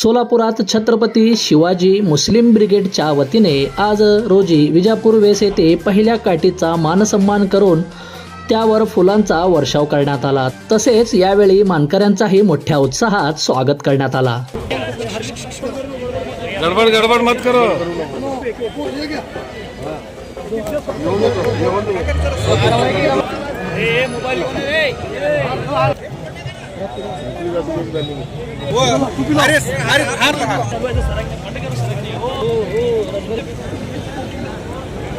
सोलापुरात छत्रपती शिवाजी मुस्लिम ब्रिगेडच्या वतीने आज रोजी विजापूर वेस येथे पहिल्या काठीचा मानसन्मान करून त्यावर फुलांचा वर्षाव करण्यात आला. तसेच यावेळी मानकऱ्यांचाही मोठ्या उत्साहात स्वागत करण्यात आला. गडबड गडबड मत करो.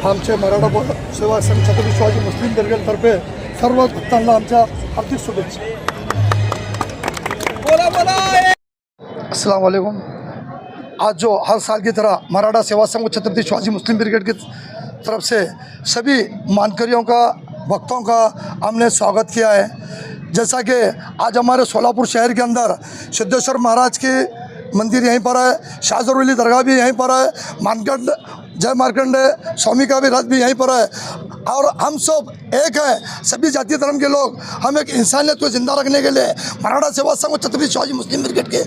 आमचे मराठा सेवा संघ छत्रपती शिवाजी मुस्लिम ब्रिगेडतर्फे सर्व भक्तांना आमच्या हार्दिक शुभेच्छा। अस्सलाम वालेकुम। आज जो हर साल की तरह मराठा सेवा संघ छत्रपति शिवाजी मुस्लिम ब्रिगेड की तरफ़ से सभी मानकरियों का भक्तों का हमने स्वागत किया है। जैसा कि आज हमारे सोलापुर शहर के अंदर सिद्धेश्वर महाराज के मंदिर यहीं पर है शाहजरवली दरगाह भी यहीं पर है मानकंड जय मार्कंड स्वामी का भी रथ भी यहीं पर है। और हम सब एक है। सभी जाति धर्म के लोग। हम एक इंसानियत को ज़िंदा रखने के लिए मराठा सेवा संघ छत्रपति शिवाजी मुस्लिम ब्रिगेड के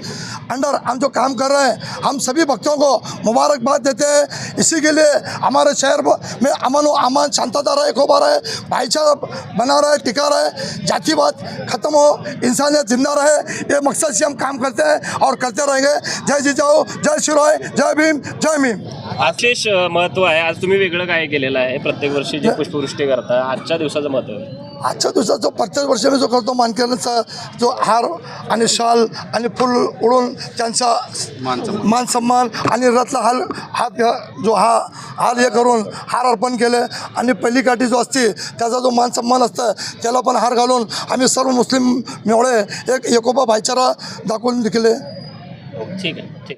अंडर हम जो काम कर रहे हैं, हम सभी भक्तों को मुबारकबाद देते हैं। इसी के लिए हमारे शहर में अमन व अमान शांतता रहे खोबा रहे, भाईचारा बना रहे, टिका रहे, जातिवाद खत्म हो, इंसानियत ज़िंदा रहे, ये मकसद से हम काम करते हैं और करते रहेंगे। जय जी जाओ जय शिवराय जय भीम जय भीम। विशेष महत्त्व आहे. आज तुम्ही वेगळं काय केलेलं आहे? प्रत्येक वर्षी जे पुष्पवृष्टी करता आजच्या दिवसाचं महत्त्व आहे. आजच्या दिवसात जो प्रत्येक वर्षी मी जो करतो मानकऱ्यांचा जो हार आणि शाल आणि फुल उडून त्यांचा मान सन्मान. आणि रथला हाल हात घ्या- जो हा हार हे करून हार अर्पण केले. आणि पहिली काठी जो असते त्याचा जो मान सन्मान असतं त्याला पण हार घालून आम्ही सर्व मुस्लिम मिळवळे एक एकोपा भाईचारा दाखवून दिले. ठीक आहे. ठीक.